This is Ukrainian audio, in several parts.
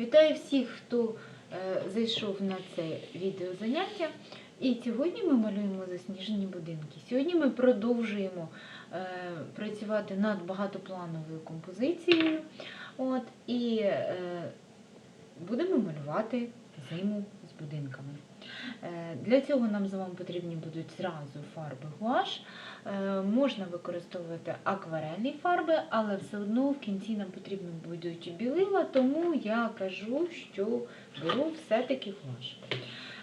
Вітаю всіх, хто е, зайшов на це відеозаняття. І сьогодні ми малюємо засніжені будинки. Сьогодні ми продовжуємо е, працювати над багатоплановою композицією. От, і е, будемо малювати зиму з будинками. Для цього нам з вами потрібні будуть зразу фарби гуаш. Е, Можна використовувати акварельні фарби, але все одно в кінці нам потрібно будуть білила, тому я кажу, що беру все-таки гуаш.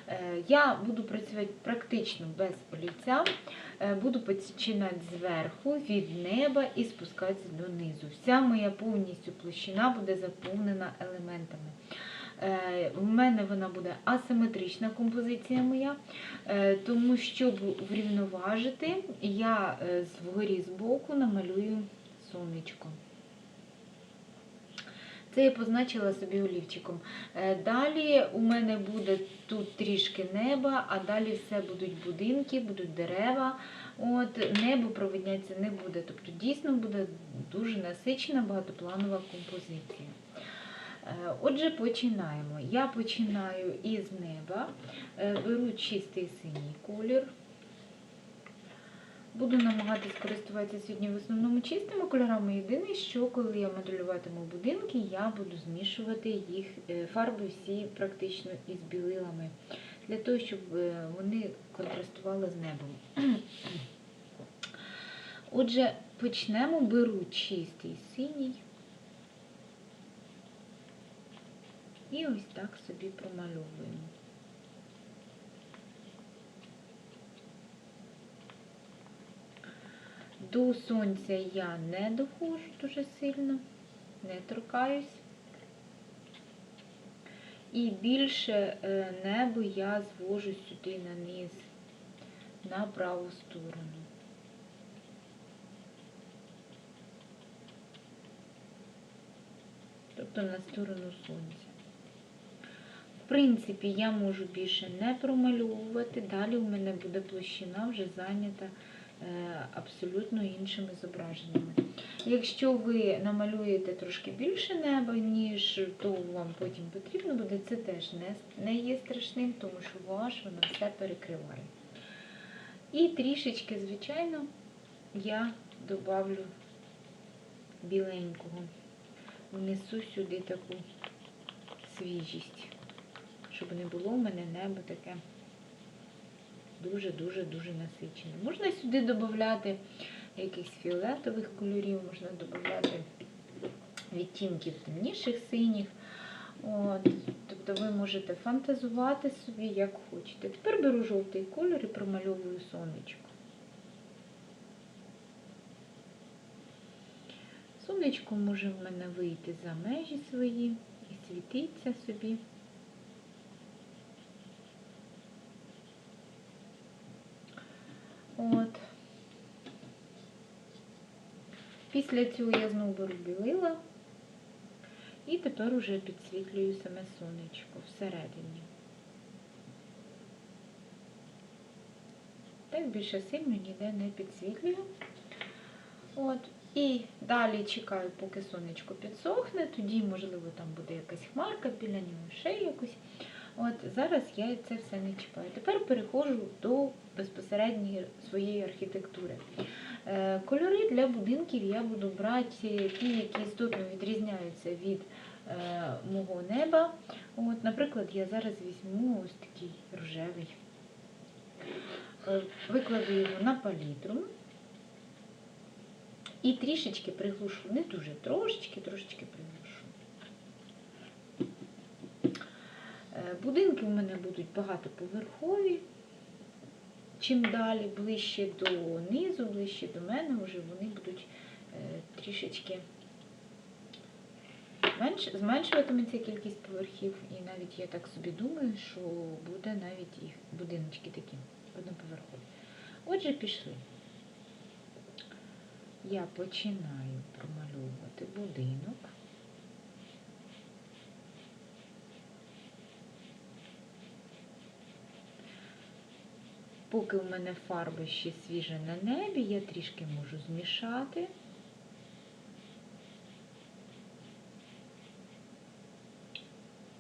Е, Я буду працювати практично без олівця, Е, буду починати зверху, від неба і спускатися донизу. Вся моя повністю площина буде заповнена елементами. Е, В мене вона буде асиметрична композиція моя, е, тому щоб врівноважити, я е, згорі збоку намалюю сонечко. Це я позначила собі олівчиком. Е, Далі у мене буде тут трішки неба, а далі все будуть будинки, будуть дерева. От, Небо провидняться не буде. Тобто дійсно буде дуже насичена багатопланова композиція. Е, Отже, починаємо. Я починаю із неба, Е, беру чистий синій колір. Буду намагатись користуватися сьогодні в основному чистими кольорами. Єдине, що коли я моделюватиму будинки, я буду змішувати їх е, фарби всі практично із білилами, для того, щоб вони контрастували з небом. Отже, почнемо, беру чистий синій. І ось так собі промальовуємо. До сонця я не доходжу дуже сильно, не торкаюсь. І більше е, небо я звожу сюди на низ, на праву сторону. Тобто на сторону сонця. Принципі, я можу більше не промальовувати. Далі у мене буде площина вже зайнята е, абсолютно іншими зображеннями. Якщо ви намалюєте трошки більше неба, ніж то вам потім потрібно буде, це теж не, не є страшним, тому що ваш воно все перекриває. І трішечки, звичайно, я добавлю біленького. Внесу сюди таку свіжість, щоб не було в мене небо таке дуже-дуже-дуже насичене. Можна сюди додати якихось фіолетових кольорів, можна додати відтінків темніших синіх. От. Тобто ви можете фантазувати собі, як хочете. Тепер беру жовтий кольор і промальовую сонечко. Сонечко може в мене вийти за межі свої і світиться собі. От. Після цього я знову беру і тепер уже підсвітлюю саме сонечко всередині. Так більше сильно ніде не підсвітлюю. От. І далі чекаю, поки сонечко підсохне, тоді, можливо, там буде якась хмарка біля нього, ще якось. От Зараз я це все не чіпаю. Тепер переходжу до безпосередньої своєї архітектури. Е, Кольори для будинків я буду брати ті, які істотно відрізняються від е, мого неба. От, Наприклад, я зараз візьму ось такий рожевий. Е, Викладу його на палітру. І трішечки приглушу, не дуже, трошечки, трошечки приглушу. Будинки у мене будуть багатоповерхові. Чим далі, ближче до низу, ближче до мене, вже вони будуть е, трішечки менш, зменшуватиметься кількість поверхів. І навіть я так собі думаю, що буде навіть їх будиночки такі одноповерхові. Отже, пішли я починаю промальовувати будинок. Поки в мене фарби ще свіжа на небі, я трішки можу змішати.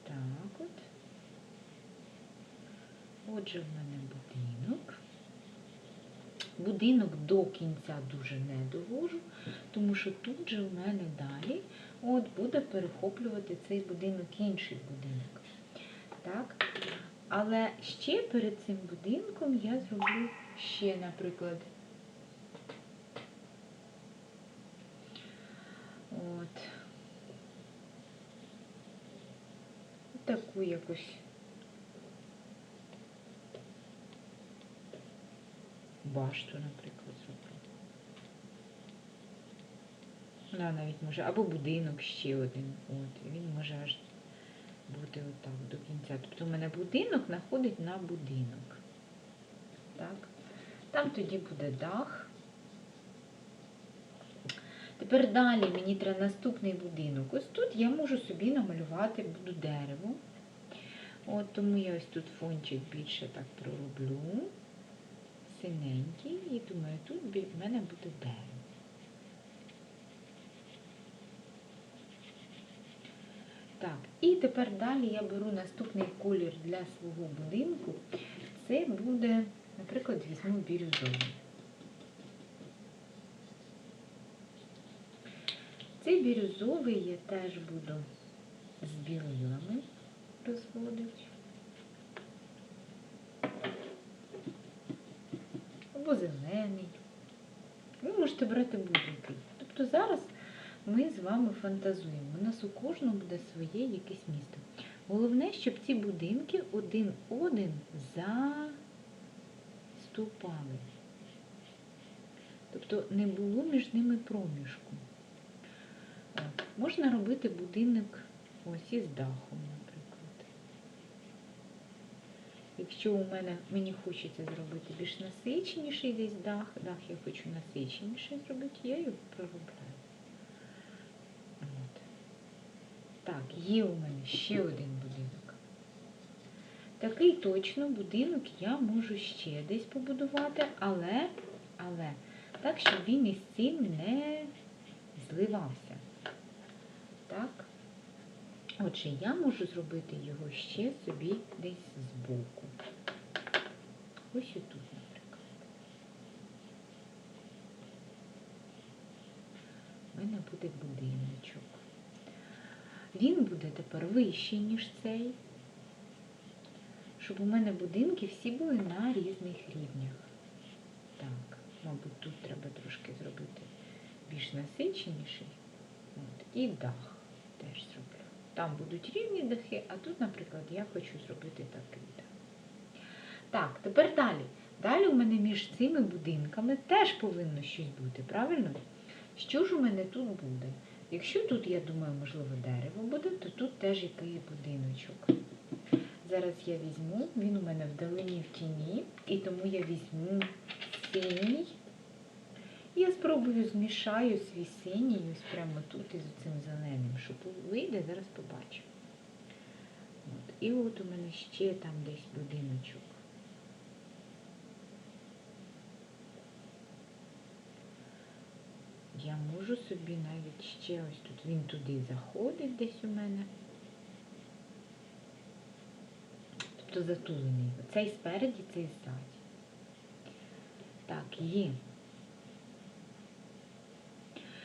Так от. Отже, в мене будинок. Будинок до кінця дуже не довожу, тому що тут же в мене далі от буде перехоплювати цей будинок інший будинок. Так, але ще перед цим будинком я зроблю ще, наприклад, от, таку якусь башту, наприклад, зроблю. Вона навіть може, або будинок ще один. От, він може аж бути отак до кінця. Тобто у мене будинок находить на будинок. Так. Там тоді буде дах. Тепер далі мені треба наступний будинок. Ось тут я можу собі намалювати буду дерево. От тому я ось тут фончик більше так пророблю. Синенький. І думаю, тут в мене буде дерево. Так, і тепер далі я беру наступний колір для свого будинку. Це буде, наприклад, візьму бірюзовий. Цей бірюзовий я теж буду з білилами розводити. Або зелений. Ви можете брати будь-який. Тобто зараз ми з вами фантазуємо. У нас у кожного буде своє якесь місто. Головне, щоб ці будинки один один заступали. Тобто не було між ними проміжку. Можна робити будинок ось із дахом, наприклад. Якщо у мене мені хочеться зробити більш насиченіший десь дах, дах я хочу насиченіший зробити, я його проробляю. От. Так, є у мене ще один будинок. Такий точно будинок я можу ще десь побудувати, але, але так, щоб він із цим не зливався. Так? Отже, я можу зробити його ще собі десь збоку. Ось отут, наприклад. У мене буде будиночок. Він буде тепер вищий, ніж цей, щоб у мене будинки всі були на різних рівнях. Так, мабуть, тут треба трошки зробити більш насиченіший. От, і дах теж зроблю. Там будуть рівні дахи, а тут, наприклад, я хочу зробити такий дах. Так, тепер далі. Далі у мене між цими будинками теж повинно щось бути, правильно? Що ж у мене тут буде? Якщо тут, я думаю, можливо, дерево буде, то тут теж який будиночок. Зараз я візьму, він у мене вдалині в тіні, і тому я візьму синій. Я спробую змішаю свій синій ось прямо тут із цим зеленим, що вийде, зараз побачу. От. І от у мене ще там десь будиночок. Я можу собі навіть ще ось тут, він туди заходить десь у мене. Тобто затулений. Оцей спереді, цей ззаді. Так, є.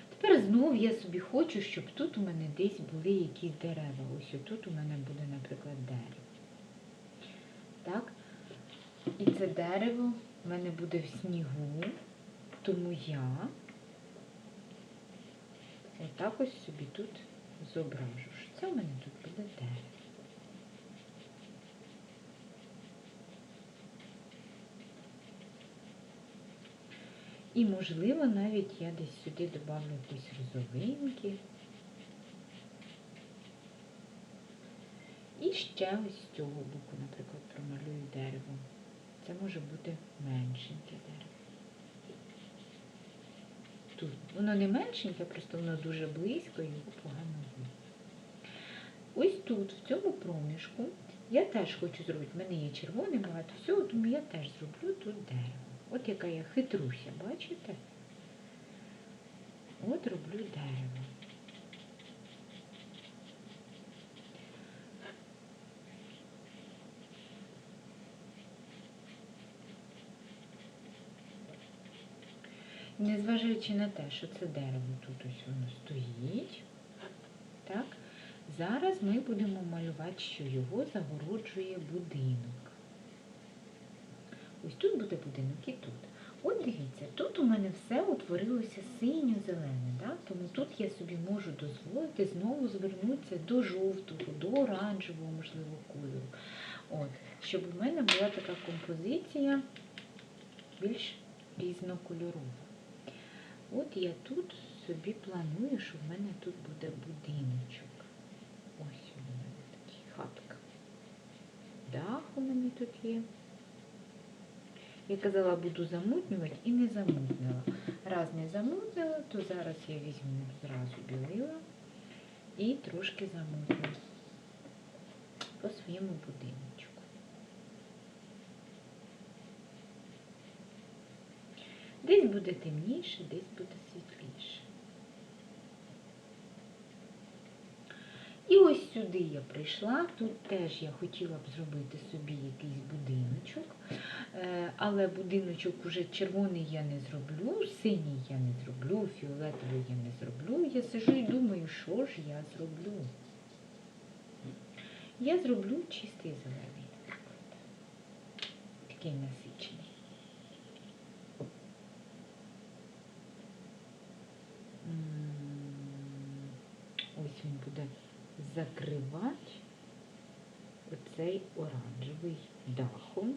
Тепер знов я собі хочу, щоб тут у мене десь були якісь дерева. Ось тут у мене буде, наприклад, дерево. Так? І це дерево в мене буде в снігу, тому я отак ось собі тут зображу, що це у мене тут буде дерево. І, можливо, навіть я десь сюди додавлю якісь розовинки. І ще ось з цього боку, наприклад, промалюю дерево. Це може бути меншеньке дерево. Воно не меншеньке, просто воно дуже близько і його погано видно. Ось тут, в цьому проміжку, я теж хочу зробити, в мене є червоне багато всього, тому я теж зроблю тут дерево. От яка я хитруся, бачите? От роблю дерево. Незважаючи на те, що це дерево тут ось воно стоїть, так, зараз ми будемо малювати, що його загороджує будинок. Ось тут буде будинок і тут. От дивіться, тут у мене все утворилося синьо-зелене, тому тут я собі можу дозволити знову звернутися до жовтого, до оранжевого, можливо, кольору. От, щоб у мене була така композиція більш різнокольорова. От я тут собі планую, що в мене тут буде будиночок. Ось у мене такий хатка. Дах у мене тут є. Я казала, буду замутнювати і не замутнила. Раз не замутнила, то зараз я візьму зразу білила і трошки замутню по своєму будиночку. Десь буде темніше, десь буде світліше. І ось сюди я прийшла. Тут теж я хотіла б зробити собі якийсь будиночок. Е, Але будиночок уже червоний я не зроблю, синій я не зроблю, фіолетовий я не зроблю. Я сижу і думаю, що ж я зроблю. Я зроблю чистий зелений. Такий насичений. М, Ось він буде закривати оцей оранжевий дахом.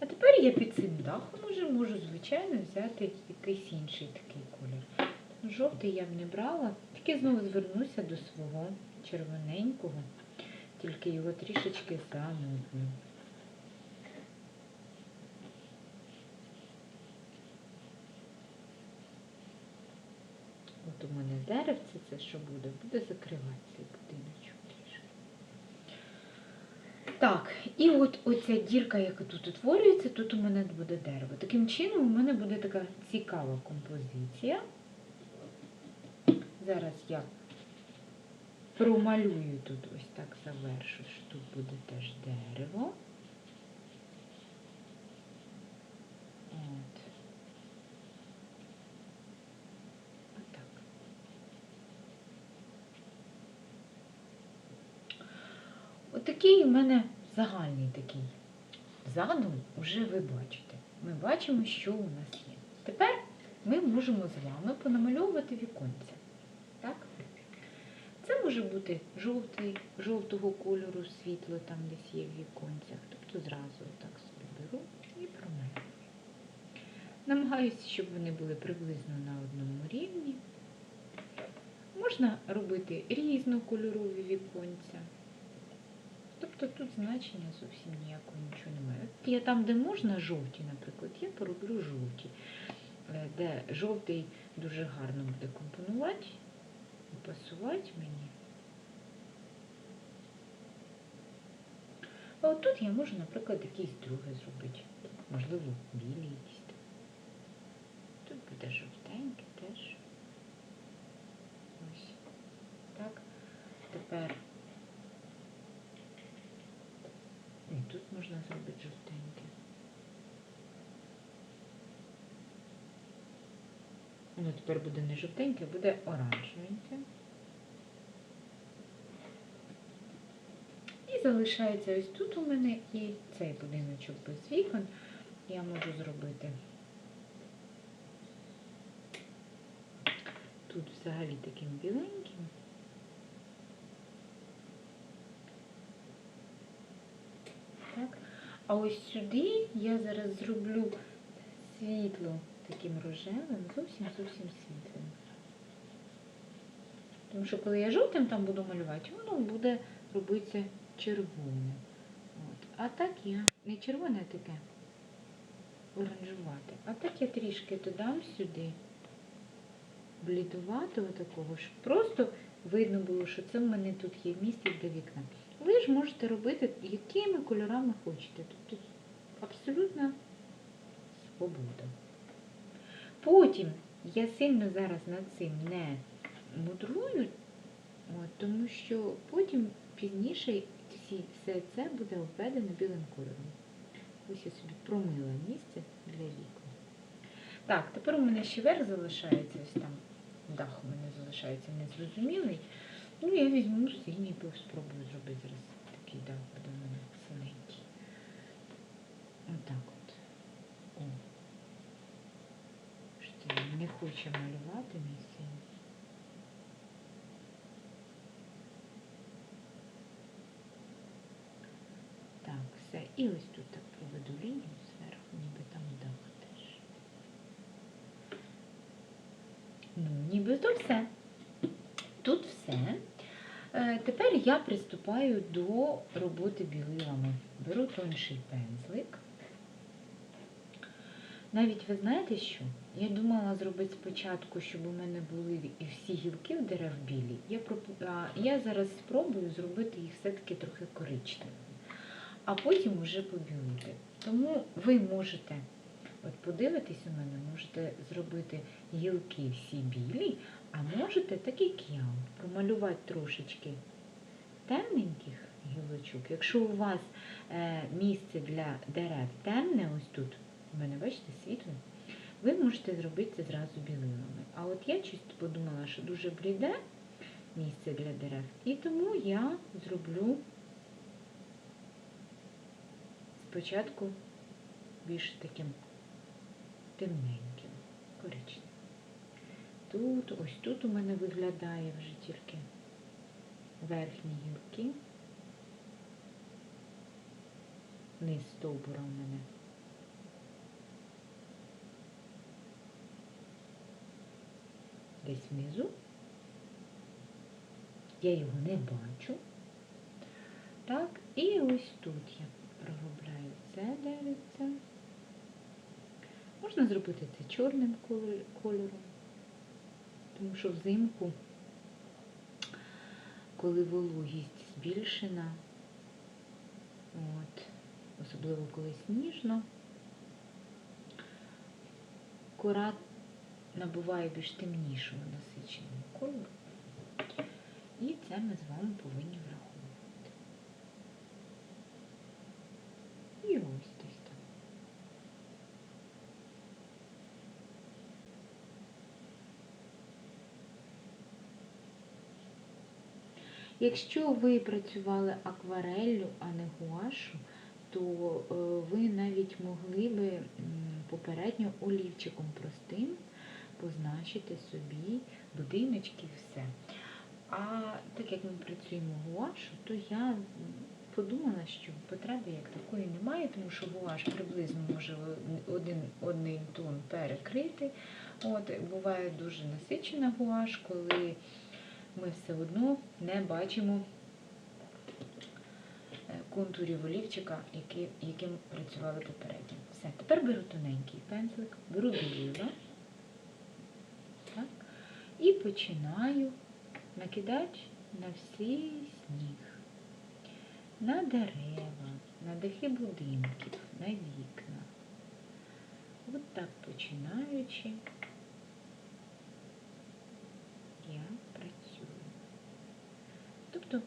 А тепер я під цим дахом уже можу, звичайно, взяти якийсь інший такий колір. Жовтий я б не брала, тільки знову звернуся до свого червоненького, тільки його трішечки замутню. От у мене деревце, це що буде? Буде закривати цей будиночок. Так, і от оця дірка, яка тут утворюється, тут у мене буде дерево. Таким чином у мене буде така цікава композиція. Зараз я промалюю тут ось так завершу, що тут буде теж дерево. От. Отак. Отакий у мене загальний такий задум, вже ви бачите. Ми бачимо, що у нас є. Тепер ми можемо з вами понамальовувати віконця. Так? Це може бути жовтий, жовтого кольору світло там десь є в віконцях. Тобто зразу так собі беру і промалюю. Намагаюся, щоб вони були приблизно на одному рівні. Можна робити різнокольорові віконця. Тобто тут значення зовсім ніякого нічого немає. Я там, де можна жовті, наприклад, я пороблю жовті, Е, де жовтий дуже гарно буде компонувати пасувати мені. А от тут я можу, наприклад, якийсь другий зробити. Можливо, білий якийсь. Тут буде жовтенький теж. Ось. Так. Тепер і зробити жовтеньке. Ну, тепер буде не жовтеньке, а буде оранжевеньке. І залишається ось тут у мене і цей будиночок без вікон. Я можу зробити тут взагалі таким біленьким. Так. А ось сюди я зараз зроблю світло таким рожевим, зовсім зовсім світлим. Тому що коли я жовтим там буду малювати, воно буде робитися червоне. От. А так я не червоне а таке оранжувати. А так я трішки додам сюди блідуватого такого, щоб просто видно було, що це в мене тут є місце для вікна. Ви ж можете робити якими кольорами хочете. Тобто абсолютно свобода. Потім я сильно зараз над цим не мудрую, от, тому що потім пізніше все це буде обведено білим кольором. Ось я собі промила місце для вікон. Так, тепер у мене ще верх залишається, ось там дах у мене залишається незрозумілий. Ну, я візьму синій, спробую зробити зараз такий дах буде у мене синенький. Отак от. О. Що не хоче малювати мій син. Так, все. І ось тут так проведу лінію зверху, ніби там дах теж. Ну, то все. Тут все. Е, Тепер я приступаю до роботи білилами. Беру тонший пензлик. Навіть ви знаєте що? Я думала зробити спочатку, щоб у мене були всі гілки в дерев білі. Я, а, я зараз спробую зробити їх все-таки трохи коричневими, а потім вже побілити. Тому ви можете, от подивитись у мене, можете зробити гілки всі білі, а можете, так як я, промалювати трошечки темненьких гілочок. Якщо у вас е, місце для дерев темне, ось тут, у мене, бачите, світло, ви можете зробити це зразу білилами. А от я щось подумала, що дуже бліде місце для дерев, і тому я зроблю спочатку більш таким темненьким, коричневим. Тут, ось тут у мене виглядає вже тільки верхні гілки. Низ стовбура у мене. Десь внизу. Я його не бачу. Так, і ось тут я проробляю це деревце. Можна зробити це чорним кольором, тому що взимку, коли вологість збільшена, от, особливо коли сніжно, кора набуває більш темнішого насиченого кольору. І це ми з вами повинні враховувати. І ось десь так. Якщо ви працювали аквареллю, а не гуашу, то е, ви навіть могли би попередньо олівчиком простим позначити собі будиночки все. А так як ми працюємо гуашу, то я подумала, що потреби як такої немає, тому що гуаш приблизно може один, один тон перекрити. От, буває дуже насичена гуаш, коли ми все одно не бачимо е, контурів олівчика, яким працювали попередньо. Все, тепер беру тоненький пензлик, беру білила і починаю накидати на всі сніг, на дерева, на дахи будинків, на вікна. От так починаючи, я працюю. Тобто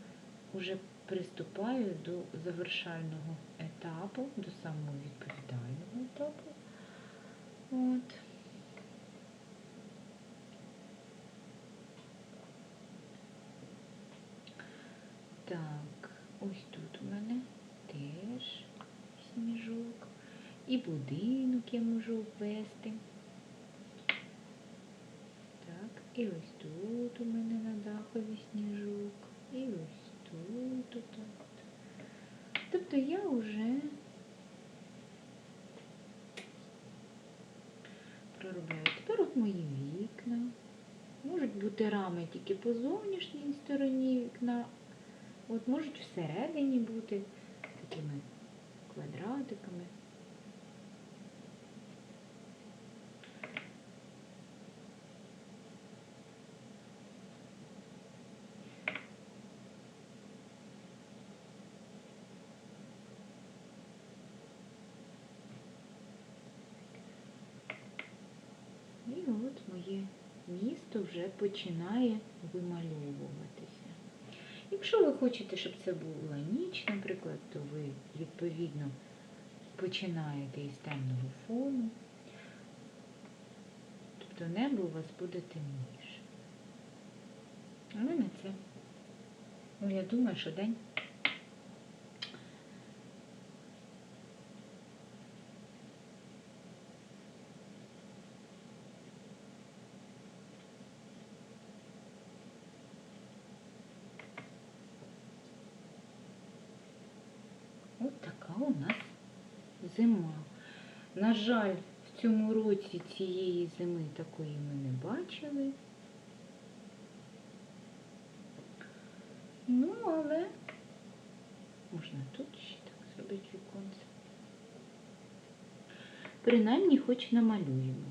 вже приступаю до завершального етапу, до самого відповідального етапу. От. Так, ось тут у мене теж сніжок. І будинок я можу обвести. Так, і ось тут у мене на дахові сніжок. І ось тут тут. Тобто я вже проробляю. Тепер от мої вікна. Можуть бути рами тільки по зовнішній стороні вікна. От можуть всередині бути такими квадратиками. І от місто вже починає вимальовуватися. Якщо ви хочете, щоб це була ніч, наприклад, то ви відповідно починаєте із темного фону. Тобто небо у вас буде темніше. У мене це. Ну, я думаю, що день. От така у нас зима. На жаль, в цьому році цієї зими такої ми не бачили. Ну, але можна тут ще так зробити віконце. Принаймні хоч намалюємо.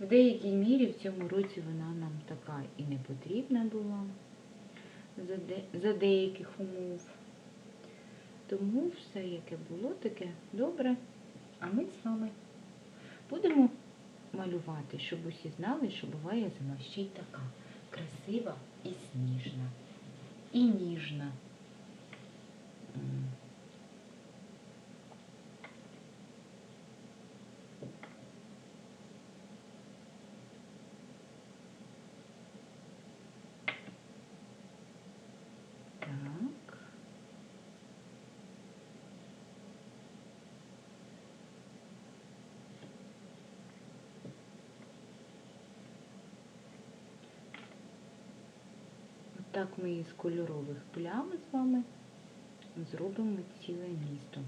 В деякій мірі в цьому році вона нам така і не потрібна була за, де, за деяких умов. Тому все, яке було, таке добре. А ми з вами будемо малювати, щоб усі знали, що буває зима ще й така красива і сніжна, і ніжна. М. Так. Так ми із кольорових плям з вами зробимо ціле місто.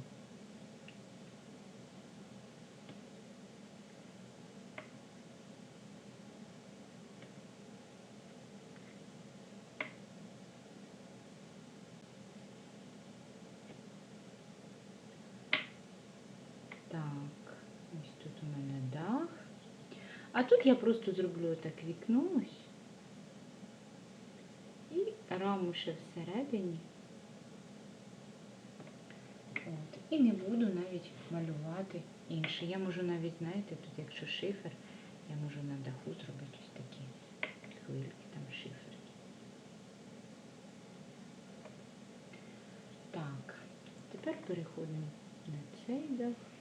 Так, ось тут у мене дах. А тут я просто зроблю так вікно ось. Ще всередині. От. І не буду навіть малювати інше. Я можу навіть, знаєте, тут якщо шифер, я можу на даху зробити ось такі хвильки, там шиферні. Так, тепер переходимо на цей дах.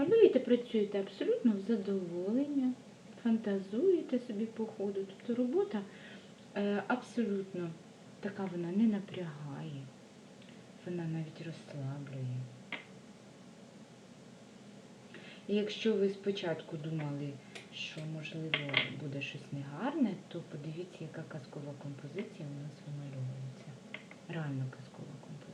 Малюєте, працюєте абсолютно в задоволення, фантазуєте собі по ходу. Тобто робота е, абсолютно така вона не напрягає, вона навіть розслаблює. І якщо ви спочатку думали, що можливо буде щось негарне, то подивіться, яка казкова композиція у нас вимальовується. Реально казкова композиція.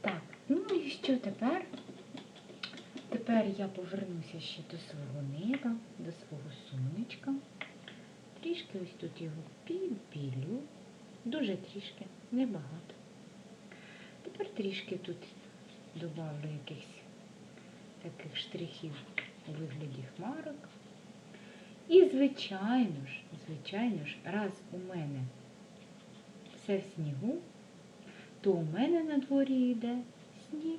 Так, ну і що тепер? Тепер я повернуся ще до свого неба, до свого сонечка. Трішки ось тут його підбілю. Дуже трішки, небагато. Тепер трішки тут добавлю якихось таких штрихів у вигляді хмарок. І, звичайно ж, звичайно ж, раз у мене все в снігу, то у мене на дворі йде сніг.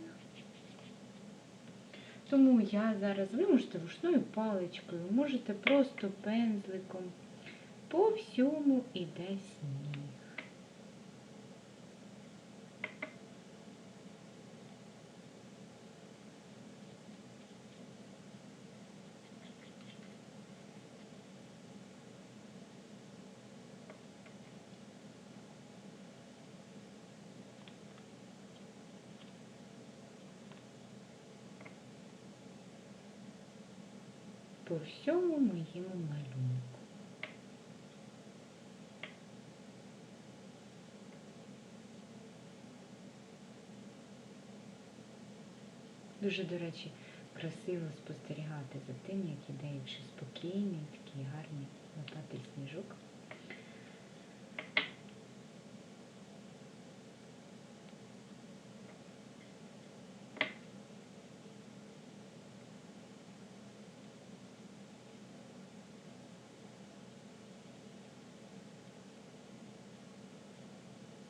Тому я зараз ви можете рушною паличкою, можете просто пензликом по всьому іде сніг. По всьому моєму малюнку. Дуже, до речі, красиво спостерігати за тим, як іде, якщо спокійний, такий гарний лопатий сніжок.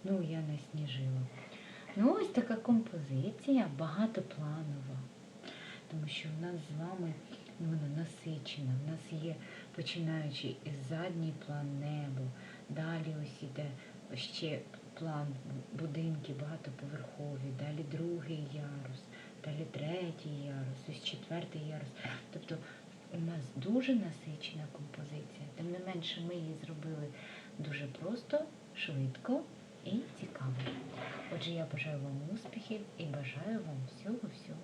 Ну, я насніжила. Ну, ось така композиція багатопланова. Тому що в нас з вами ну, вона насичена. В нас є починаючи із задній план небо, далі ось іде ще план будинки багатоповерхові, далі другий ярус, далі третій ярус, ось четвертий ярус. Тобто у нас дуже насичена композиція. Тим не менше, ми її зробили дуже просто, швидко і цікаво. Отже, я бажаю вам успіхів і бажаю вам всього-всього.